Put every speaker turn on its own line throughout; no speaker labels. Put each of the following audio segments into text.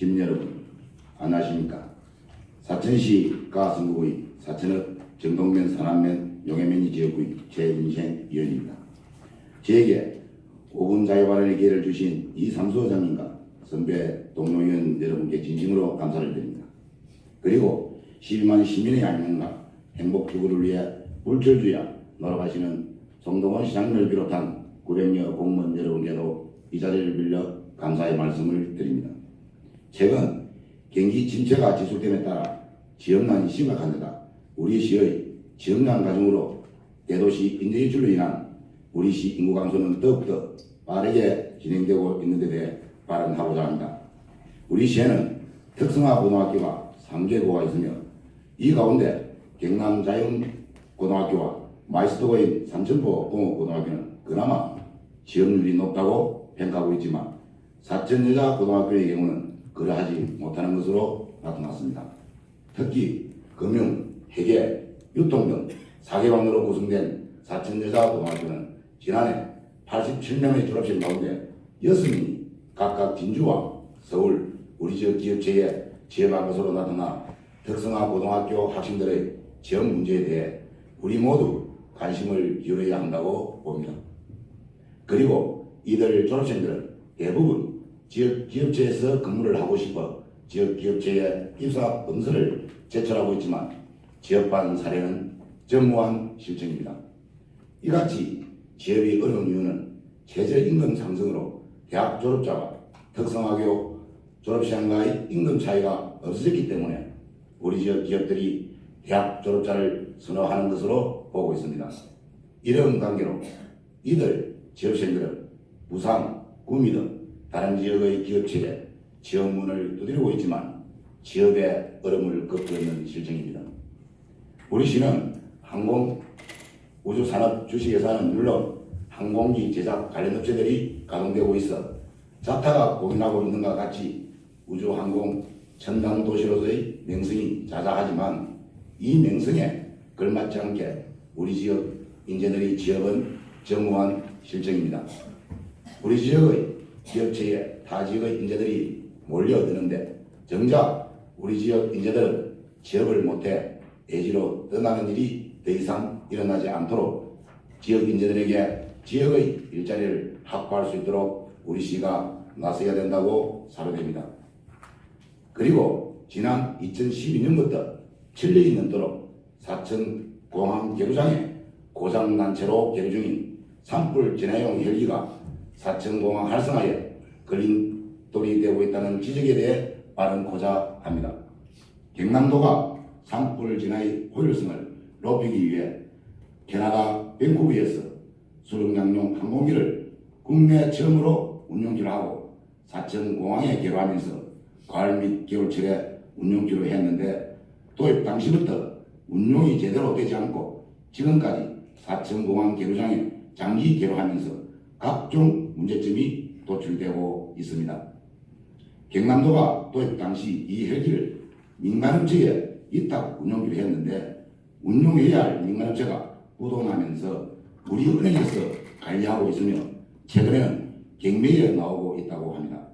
시민 여러분 안녕하십니까 사천시 가승구의 사천읍 정동면 산안면 용해면이 지역구의 최인생 위원입니다. 저에게 5분 자유 발언의 기회를 주신 이삼수 회장님과 선배 동료위원 여러분께 진심으로 감사를 드립니다. 그리고 12만 시민의 안녕과 행복 주거를 위해 불철주야 노력하시는 송동원 시장님을 비롯한 900여 공무원 여러분께도 이 자리를 빌려 감사의 말씀을 드립니다. 최근 경기 침체가 지속됨에 따라 지역난이 심각한 데다 우리 시의 지역난 가중으로 대도시 인재유출로 인한 우리 시 인구 감소는 더욱더 빠르게 진행되고 있는 데 대해 발언하고자 합니다. 우리 시에는 특성화 고등학교가 3개고가 있으며 이 가운데 경남 자연고등학교와 마이스터고인 삼천포 공업고등학교는 그나마 지역률이 높다고 평가하고 있지만 사천여자 고등학교의 경우는 그러하지 못하는 것으로 나타났습니다. 특히 금융, 회계, 유통 등 4개방으로 구성된 사천여자고등학교는 지난해 87명의 졸업생 가운데 6명이 각각 진주와 서울, 우리 지역 기업체에 지원한 것으로 나타나 특성화 고등학교 학생들의 지역 문제에 대해 우리 모두 관심을 기울여야 한다고 봅니다. 그리고 이들 졸업생들은 대부분 지역 기업체에서 근무를 하고 싶어 지역 기업체에 입사 응서를 제출하고 있지만 지역반 사례는 전무한 실정입니다. 이같이 지역이 어려운 이유는 최저임금 상승으로 대학 졸업자와 특성화교 졸업생과의 임금 차이가 없어졌기 때문에 우리 지역 기업들이 대학 졸업자를 선호하는 것으로 보고 있습니다. 이런 관계로 이들 지역생들은 부산, 구미 등 다른 지역의 기업체에 지원 문을 두드리고 있지만 지역의 얼음을 걷고 있는 실정입니다. 우리 시는 항공 우주산업 주식회사는 물론 항공기 제작 관련 업체들이 가동되고 있어 자타가 고민하고 있는 것과 같이 우주항공 첨단 도시로서의 명성이 자자하지만 이 명성에 걸맞지 않게 우리 지역 인재들이 지역은 정무한 실정입니다. 우리 지역의 기업체에 타 지역의 인재들이 몰려드는데 정작 우리 지역 인재들은 취업을 못해 애지로 떠나는 일이 더 이상 일어나지 않도록 지역 인재들에게 지역의 일자리를 확보할 수 있도록 우리 시가 나서야 된다고 사료됩니다. 그리고 지난 2012년부터 7년이 넘도록 사천 공항 계류장에 고장난 채로 계류 중인 산불 진화용 헬기가 사천 공항 활성화에 걸림돌이 되고 있다는 지적에 대해 발언고자 합니다. 경남도가 산불 진화의 효율성을 높이기 위해 캐나다 밴쿠버에서 수륙량용 항공기를 국내 처음으로 운용기로 하고 사천 공항에 개로하면서 가을 및 겨울철에 운용기로 했는데 도입 당시부터 운용이 제대로 되지 않고 지금까지 사천 공항 개로장에 장기 개로하면서 각종 문제점이 도출되고 있습니다. 경남도가 도입 당시 이 헬기를 민간업체에 위탁 운용기로 했는데 운용해야 할 민간업체가 부도나면서 우리 은행에서 관리하고 있으며 최근에는 경매에 나오고 있다고 합니다.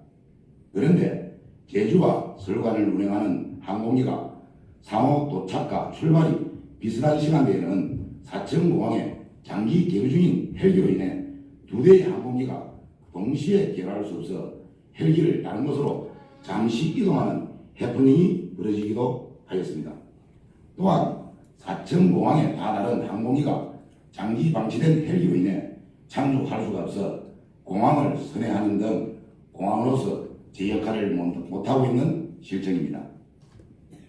그런데 제주와 설관을 운행하는 항공기가 상호 도착과 출발이 비슷한 시간대에는 사천공항에 장기 개류 중인 헬기로 인해 두 대의 항공기가 동시에 개발할 수 없어 헬기를 다른 곳으로 잠시 이동하는 해프닝이 벌어지기도 하였습니다. 또한 사천 공항에 다다른 항공기가 장기 방치된 헬기로 인해 착륙할 수가 없어 공항을 선회하는 등 공항으로서 제 역할을 못- 못하고 있는 실정입니다.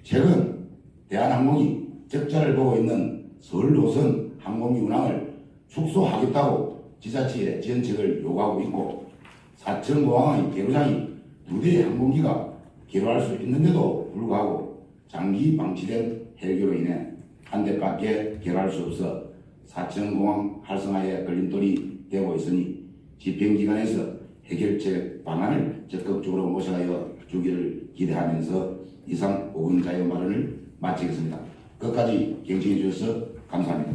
최근 대한항공이 적자를 보고 있는 서울 노선 항공기 운항을 축소하겠다고 지자체에 지원책을 요구하고 있고 사천 공항의 개로장이 두 대의 항공기가 개로할 수 있는데도 불구하고 장기 방치된 헬기로 인해 한 대밖에 개로할 수 없어 사천 공항 활성화에 걸림돌이 되고 있으니 집행기관에서 해결책 방안을 적극적으로 모셔가여 주기를 기대하면서 이상 5분 자유 발언을 마치겠습니다. 끝까지 경청해 주셔서 감사합니다.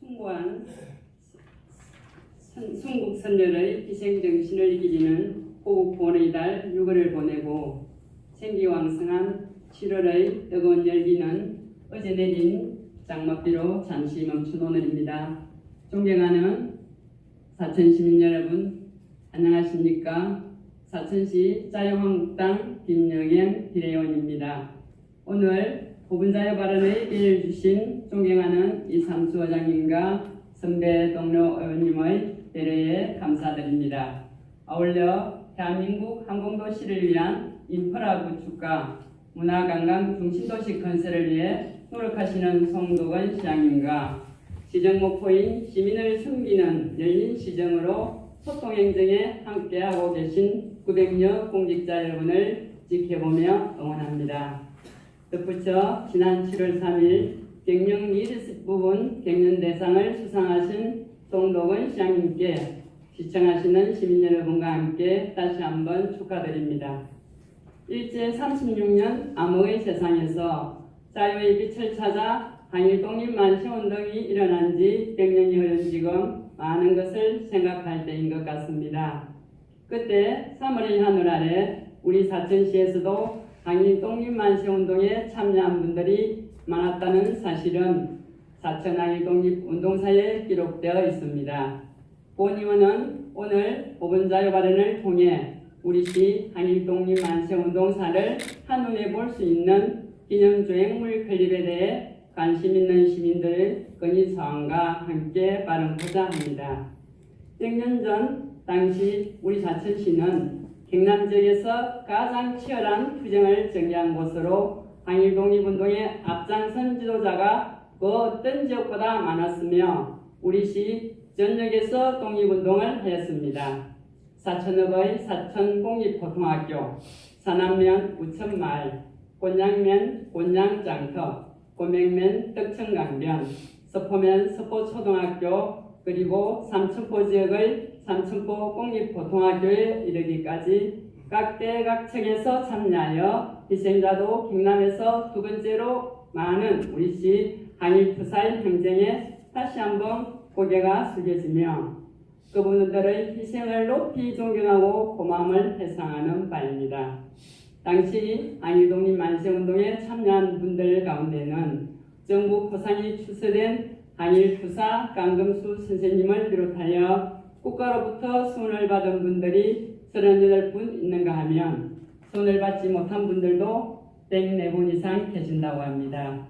숭고한 선- 순국 선열의 희생정신을 이기는 호국 보원의 달 6월을 보내고 생기왕성한 7월의 뜨거운 열기는 어제 내린 장맛비로 잠시 멈춘 오늘입니다. 존경하는 사천 시민 여러분, 안녕하십니까? 사천시 자유한국당 김영현 비례의원입니다. 오늘 보분자유 발언에 기회를 주신 존경하는 이삼수 의장님과 선배 동료 의원님의 배려에 감사드립니다. 아울러 대한민국 항공도시를 위한 인프라 구축과 문화관광 중심도시 건설을 위해 노력하시는 송도건 시장님과 시정 목표인 시민을 섬기는 열린 시정으로 소통행정에 함께하고 계신 900여 공직자 여러분을 지켜보며 응원합니다. 덧붙여 지난 7월 3일 갱년 리더십 부분 갱년 대상을 수상하신 송도건 시장님께 시청하시는 시민 여러분과 함께 다시 한번 축하드립니다. 일제 36년 암흑의 세상에서 자유의 빛을 찾아 한일 독립 만세운동이 일어난 지 100년이 흐른 지금 많은 것을 생각할 때인 것 같습니다. 그때 3월의 하늘 아래 우리 사천시에서도 한일 독립 만세운동에 참여한 분들이 많았다는 사실은 사천 한일 독립 운동사에 기록되어 있습니다. 본 의원은 오늘 5분 자유 발언을 통해 우리 시 한일 독립 만세 운동사를 한눈에 볼 수 있는 기념 조형물 클립에 대해 관심 있는 시민들 건의 사항과 함께 발언하고자 합니다. 100년 전 당시 우리 사천시는 경남 지역에서 가장 치열한 투쟁을 전개한 곳으로 한일 독립운동의 앞장선 지도자가 그 어떤 지역보다 많았으며 우리 시 전역에서 독립운동을 하였습니다. 사천읍의 사천 공립고등학교, 사남면 우천마을, 곤양면 곤양장터, 고명면 떡천강변, 서포면 서포초등학교, 그리고 삼천포 지역의 삼천포 공립고등학교에 이르기까지 각대각층에서 참여하여 희생자도 경남에서 두 번째로 많은 우리 시 한일투사의 행정에 다시 한번 고개가 숙여지며 그분들의 희생을 높이 존경하고 고마움을 회상하는 바입니다. 당시 한일독립 만세운동에 참여한 분들 가운데는 정부 포상이 추서된 한일투사 강금수 선생님을 비롯하여 국가로부터 손을 받은 분들이 38분 있는가 하면 손을 받지 못한 분들도 104분 이상 계신다고 합니다.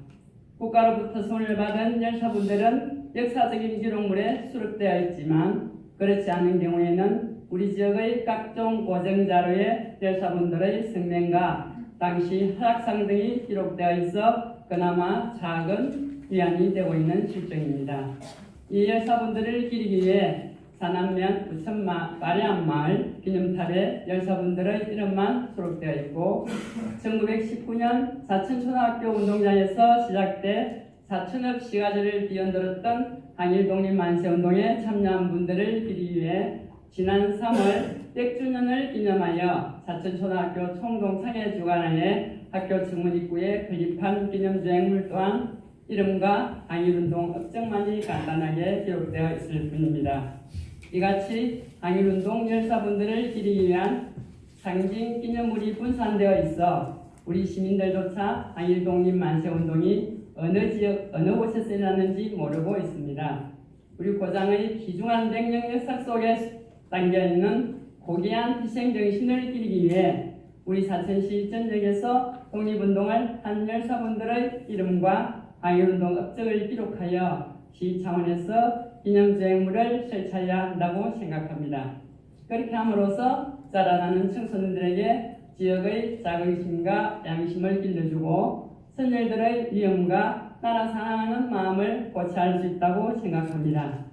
국가로부터 손을 받은 열사분들은 역사적인 기록물에 수록되어 있지만 그렇지 않은 경우에는 우리 지역의 각종 고정 자료에 열사분들의 성명과 당시 활약상 등이 기록되어 있어 그나마 작은 위안이 되고 있는 실정입니다. 이 열사분들을 기리기 위해 사남면 우천마 마리안마을 기념탑에 열사분들의 이름만 수록되어 있고 1919년 사천초등학교 운동장에서 시작돼 사천읍 시가지를 뒤흔들었던 한일 독립 만세 운동에 참여한 분들을 기리기 위해 지난 3월 100주년을 기념하여 사천초등학교 총동 창회 주관하에 학교 정문 입구에 건립한 기념주행물 또한 이름과 한일운동 업적만이 간단하게 기록되어 있을 뿐입니다. 이같이 한일운동 열사분들을 기리기 위한 상징 기념물이 분산되어 있어 우리 시민들조차 한일 독립 만세 운동이 어느 지역 어느 곳에서 일어났는지 모르고 있습니다. 우리 고장의 귀중한 백년 역사 속에 담겨 있는 고귀한 희생 정신을 기리기 위해 우리 사천시 전역에서 독립운동을 한 열사분들의 이름과 한일운동 업적을 기록하여 시 차원에서 기념주행물을 설치해야 한다고 생각합니다. 그렇게 함으로써 자라나는 청소년들에게 지역의 자긍심과 양심을 길러주고 선열들의 위험과 나라 사랑하는 마음을 고취할 수 있다고 생각합니다.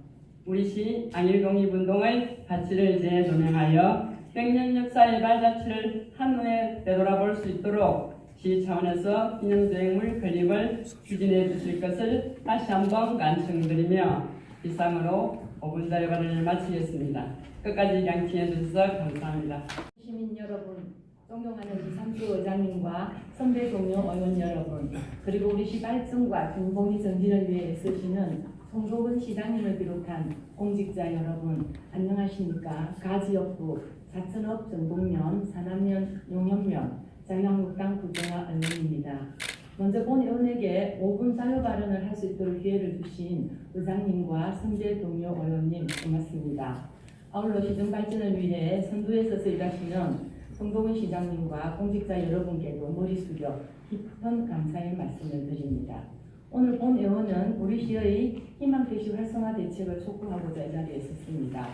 우리 시 안일독립운동의 가치를 재조명하여 100년 역사의 발자취를 한눈에 되돌아볼 수 있도록 시 차원에서 기념주행물 건립을 추진해 주실 것을 다시 한번 간청드리며 이상으로 5분 자료 발언을 마치겠습니다. 끝까지 양치해 주셔서 감사합니다.
시민 여러분, 존경하는 이삼수 의장님과 선배 동료 의원 여러분, 그리고 우리 시 발전과 중공의 정진을 위해 애쓰시는 송도근 시장님을 비롯한 공직자 여러분, 안녕하십니까? 가지역구, 사천읍 정동면, 산안면, 용현면, 자유한국당 구정화 의원입니다. 먼저 본 의원에게 5분 자유 발언을 할 수 있도록 기회를 주신 의장님과 선배 동료 의원님 고맙습니다. 아울러 시정 발전을 위해 선두에 서서 일하시는 송도근 시장님과 공직자 여러분께도 머리 숙여 깊은 감사의 말씀을 드립니다. 오늘 본 의원은 우리 시의 희망택시 활성화 대책을 촉구하고자 이 자리에 섰습니다.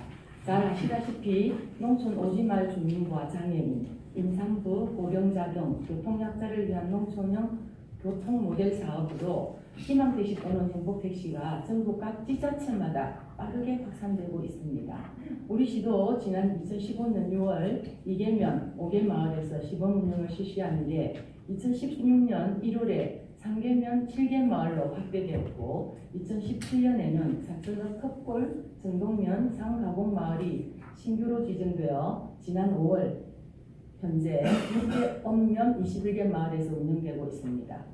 잘 아시다시피 농촌 오지마을 주민과 장애인, 임산부, 고령자 등 교통약자를 위한 농촌형 교통 모델 사업으로 희망택시 또는 행복택시가 전국 각 지자체마다 빠르게 확산되고 있습니다. 우리 시도 지난 2015년 6월 이계면 5개 마을에서 시범 운영을 실시한 뒤에 2016년 1월에 3개면 7개 마을로 확대되었고 2017년에는 사천읍 컵골, 정동면, 상가공 마을이 신규로 지정되어 지난 5월 현재 6개 엄면 21개 마을에서 운영되고 있습니다.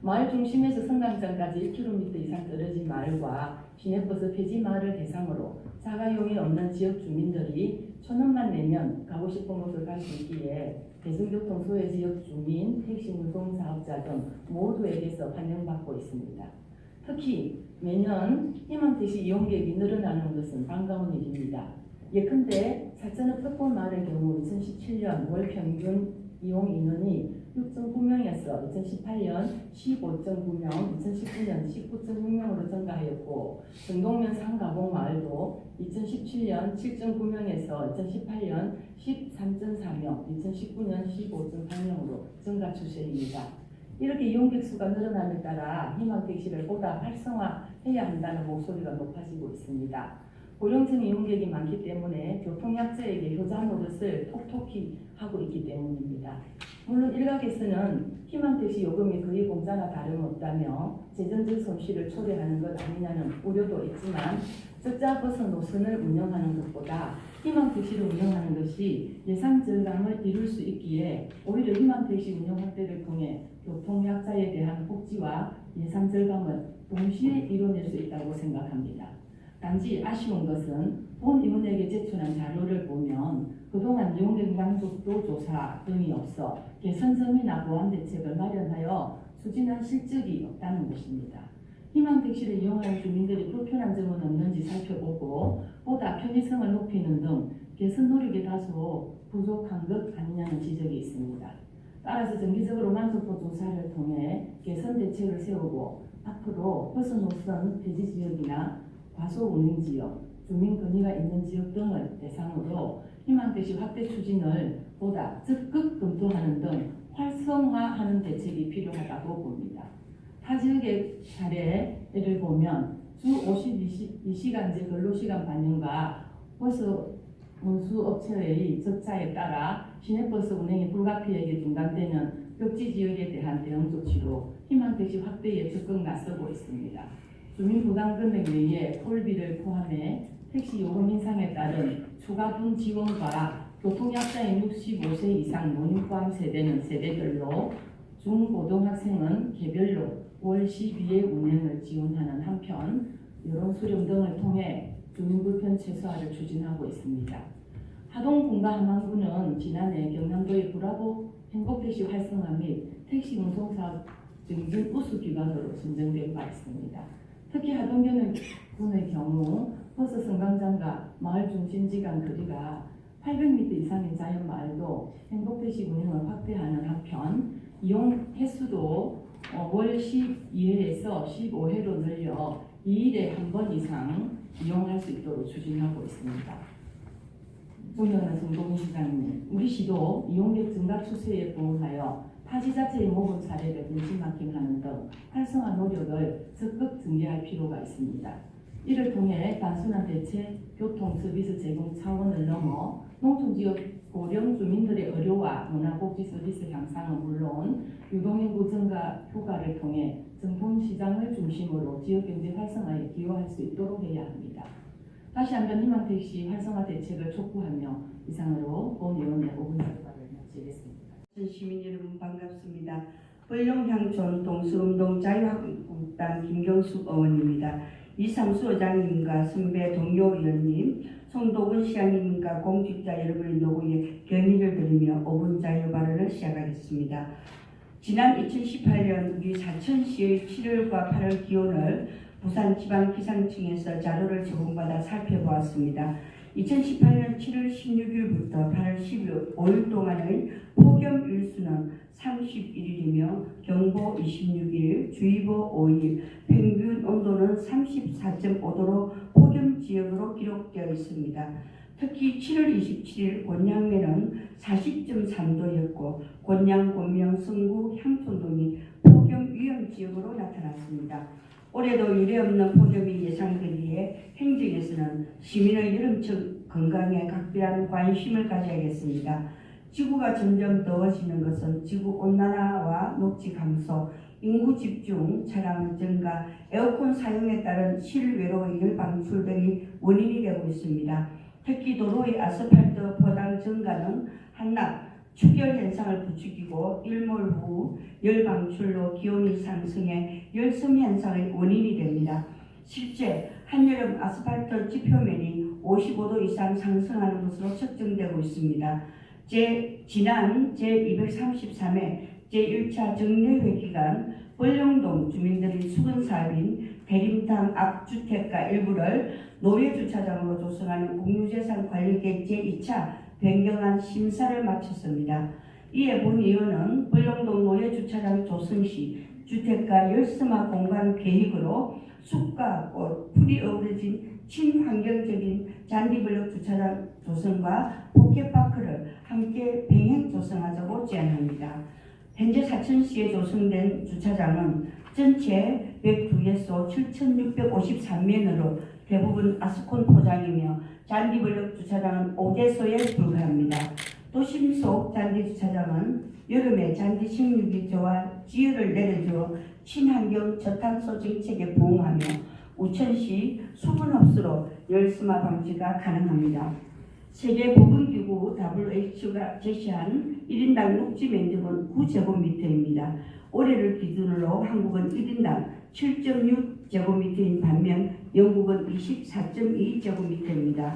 마을 중심에서 성강장까지 1km 이상 떨어진 마을과 시내버스 폐지 마을을 대상으로 자가용이 없는 지역 주민들이 천 원만 내면 가고 싶은 곳을 갈 수 있기에 대중교통 소외 지역 주민, 택시 운송 사업자 등 모두에게서 환영받고 있습니다. 특히 매년 희망택시 이용객이 늘어나는 것은 반가운 일입니다. 예컨대 흑골 마을의 경우 2017년 월 평균 이용 인원이 6.9명에서 2018년 15.9명, 2019년 19.6명으로 증가하였고 정동면 상가봉 마을도 2017년 7.9명에서 2018년 13.4명, 2019년 15.8명으로 증가 추세입니다. 이렇게 이용객 수가 늘어남에 따라 희망 택시를 보다 활성화해야 한다는 목소리가 높아지고 있습니다. 고령층 이용객이 많기 때문에 교통약자에게 효자 노릇을 톡톡히 하고 있기 때문입니다. 물론 일각에서는 희망택시 요금이 거의 공짜나 다름없다며 재정적 손실을 초래하는 것 아니냐는 우려도 있지만 적자 버스 노선을 운영하는 것보다 희망택시를 운영하는 것이 예산 절감을 이룰 수 있기에 오히려 희망택시 운영 확대를 통해 교통약자에 대한 복지와 예산 절감을 동시에 이뤄낼 수 있다고 생각합니다. 단지 아쉬운 것은 본 의원에게 제출한 자료를 보면 그동안 이용객 만족도 조사 등이 없어 개선점이나 보완 대책을 마련하여 추진한 실적이 없다는 것입니다. 희망택시를 이용하는 주민들이 불편한 점은 없는지 살펴보고 보다 편의성을 높이는 등 개선 노력이 다소 부족한 것 아니냐는 지적이 있습니다. 따라서 정기적으로 만족도 조사를 통해 개선 대책을 세우고 앞으로 버스 노선 폐지 지역이나 과소 운행 지역, 주민 건의가 있는 지역 등을 대상으로 희망택시 확대 추진을 보다 적극 검토하는 등 활성화하는 대책이 필요하다고 봅니다. 타 지역의 사례를 보면 주 52시간제 근로시간 반영과 버스 운수 업체의 적자에 따라 시내버스 운행이 불가피하게 중단되는 벽지 지역에 대한 대응 조치로 희망택시 확대에 적극 나서고 있습니다. 주민 부담 금액 외에 콜비를 포함해 택시 요금 인상에 따른 추가분 지원과 교통약자인 65세 이상 노인 포함 세대는 세대별로 중고등학생은 개별로 월 12회 운행을 지원하는 한편 여론 수렴 등을 통해 주민 불편 최소화를 추진하고 있습니다. 하동 군과 함안군은 지난해 경남도의 브라보 행복택시 활성화 및 택시 운송 사업 증진 우수 기관으로 선정된 바 있습니다. 특히 하동군의 군의 경우 버스 승강장과 마을 중심지 간 거리가 800m 이상인 자연 마을도 행복택시 운영을 확대하는 한편 이용 횟수도 어, 월 12회에서 15회로 늘려 2일에 한 번 이상 이용할 수 있도록 추진하고 있습니다. 존경하는 송동희 시장님, 우리 시도 이용객 증가 추세에 부응하여 타지자체의 모범 사례를 benchmarking하는 등 활성화 노력을 적극 전개할 필요가 있습니다. 이를 통해 단순한 대체 교통 서비스 제공 차원을 넘어 농촌 지역 고령 주민들의 의료와 문화복지 서비스 향상은 물론 유동인구 증가 효과를 통해 정통 시장을 중심으로 지역 경제 활성화에 기여할 수 있도록 해야 합니다. 다시 한번 희망택시 활성화 대책을 촉구하며 이상으로 본 의원의 5분 발언을 마치겠습니다.
시민 여러분 반갑습니다. 벌룡향촌 동수운동 자유한국당 김경숙 의원입니다. 이상수 의장님과 선배 동료 의원님, 송도근 시장님과 공직자 여러분의 요구에 견의를 드리며 5분 자유 발언을 시작하겠습니다. 지난 2018년 우리 사천시의 7월과 8월 기온을 부산 지방 기상청에서 자료를 제공받아 살펴보았습니다. 2018년 7월 16일부터 8월 12일 5일 동안의 폭염 일수는 31일이며 경보 26일, 주의보 5일, 평균 온도는 34.5도로 폭염 지역으로 기록되어 있습니다. 특히 7월 27일 곤양면은 40.3도였고 곤양, 곤명, 성구, 향촌 등이 폭염 위험 지역으로 나타났습니다. 올해도 유례없는 폭염이 예상되기에 행정에서는 시민의 여름철 건강에 각별한 관심을 가져야겠습니다. 지구가 점점 더워지는 것은 지구 온난화와 녹지 감소, 인구 집중, 차량 증가, 에어컨 사용에 따른 실외로의 열 방출 등이 원인이 되고 있습니다. 특히 도로의 아스팔트 포장 증가는 한낮 축열 현상을 부추기고 일몰 후 열 방출로 기온이 상승해 열섬 현상의 원인이 됩니다. 실제 한여름 아스팔트 지표면이 55도 이상 상승하는 것으로 측정되고 있습니다. 제 지난 제233회 제1차 정례회 기간 벌령동 주민들의 수건 사업인 대림탕 앞 주택가 일부를 노예 주차장으로 조성하는 공유재산 관리계 제2차 변경안 심사를 마쳤습니다. 이에 본 의원은 벌령동 노예주차장 조성 시 주택가 열스마 공간 계획으로 숲과 꽃, 풀이 어우러진 친환경적인 잔디블럭 주차장 조성과 포켓파크를 함께 병행 조성하자고 제안합니다. 현재 사천시에 조성된 주차장은 전체 102개소 7,653면으로 대부분 아스콘 포장이며 잔디블럭 주차장은 5개소에 불과합니다. 도심 속 잔디 주차장은 여름에 잔디 식육이 좋아 지열을 내려주어 친환경 저탄소 정책에 부응하며 우천시 수분 흡수로 열스마 방지가 가능합니다. 세계보건기구 WHO가 제시한 1인당 녹지 면적은 9제곱미터입니다. 올해를 기준으로 한국은 1인당 7.6제곱미터인 반면 영국은 24.2제곱미터입니다.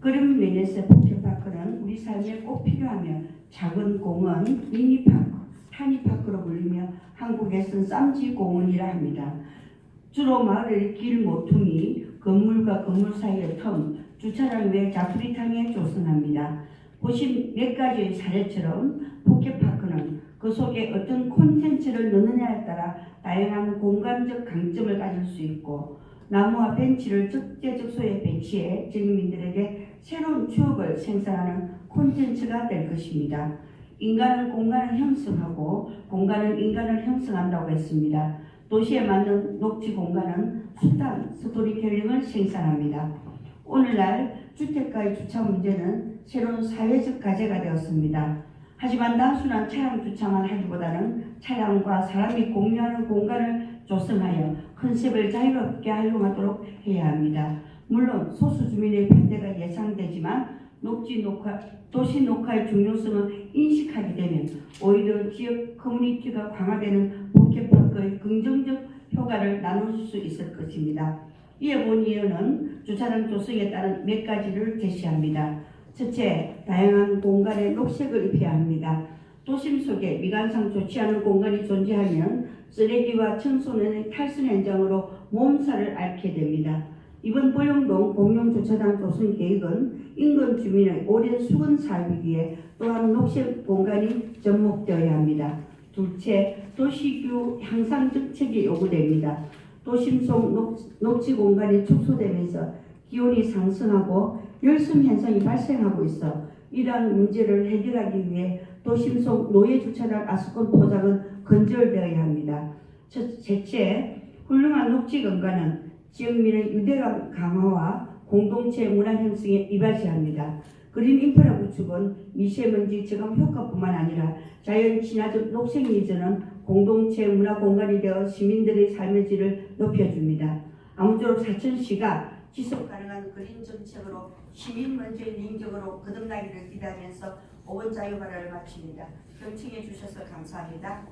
그럼 메네스 포켓파크는 우리 삶에 꼭 필요하며 작은 공원, 미니파크, 타니파크로 불리며 한국에서는 쌈지공원이라 합니다. 주로 마을의 길 모퉁이, 건물과 건물 사이의 텀, 주차장 외 자투리탕에 조성합니다. 보신 몇 가지의 사례처럼 포켓파크는 그 속에 어떤 콘텐츠를 넣느냐에 따라 다양한 공간적 강점을 가질 수 있고 나무와 벤치를 적재적 소에 배치해 주민들에게 새로운 추억을 생산하는 콘텐츠가 될 것입니다. 인간은 공간을 형성하고 공간은 인간을 형성한다고 했습니다. 도시에 맞는 녹지 공간은 수단, 스토리텔링을 생산합니다. 오늘날 주택가의 주차 문제는 새로운 사회적 과제가 되었습니다. 하지만 단순한 차량 주차만 하기보다는 차량과 사람이 공유하는 공간을 조성하여 컨셉을 자유롭게 활용하도록 해야 합니다. 물론 소수 주민의 반대가 예상되지만 녹지 녹화, 도시 녹화의 중요성을 인식하게 되면 오히려 지역 커뮤니티가 강화되는 포켓파크의 긍정적 효과를 나눌 수 있을 것입니다. 이에 본 의원은 주차장 조성에 따른 몇 가지를 제시합니다. 첫째, 다양한 공간에 녹색을 입혀야 합니다. 도심 속에 미관상 좋지 않은 공간이 존재하면 쓰레기와 청소년의 탈선 현장으로 몸살을 앓게 됩니다. 이번 보령동 공용주차장 조성 계획은 인근 주민의 오랜 수건 사업이기에 또한 녹색 공간이 접목되어야 합니다. 둘째, 도시규 향상 정책이 요구됩니다. 도심 속 녹, 녹지 공간이 축소되면서 기온이 상승하고 열섬 현상이 발생하고 있어 이러한 문제를 해결하기 위해 도심 속 노예 주차장 아스콘 포장은 건절되어야 합니다. 첫, 셋째, 훌륭한 녹지 공간은 지역민의 유대감 강화와 공동체 문화 형성에 이바지합니다. 그린 인프라 구축은 미세먼지 저감 효과뿐만 아니라 자연 친화적 녹색 미전은 공동체 문화 공간이 되어 시민들의 삶의 질을 높여줍니다. 아무쪼록 사천시가 지속 가능한 그린 정책으로 시민 먼저의 능력으로 거듭나기를 기대하면서 5번 자유발언을 마칩니다. 경청해 주셔서 감사합니다.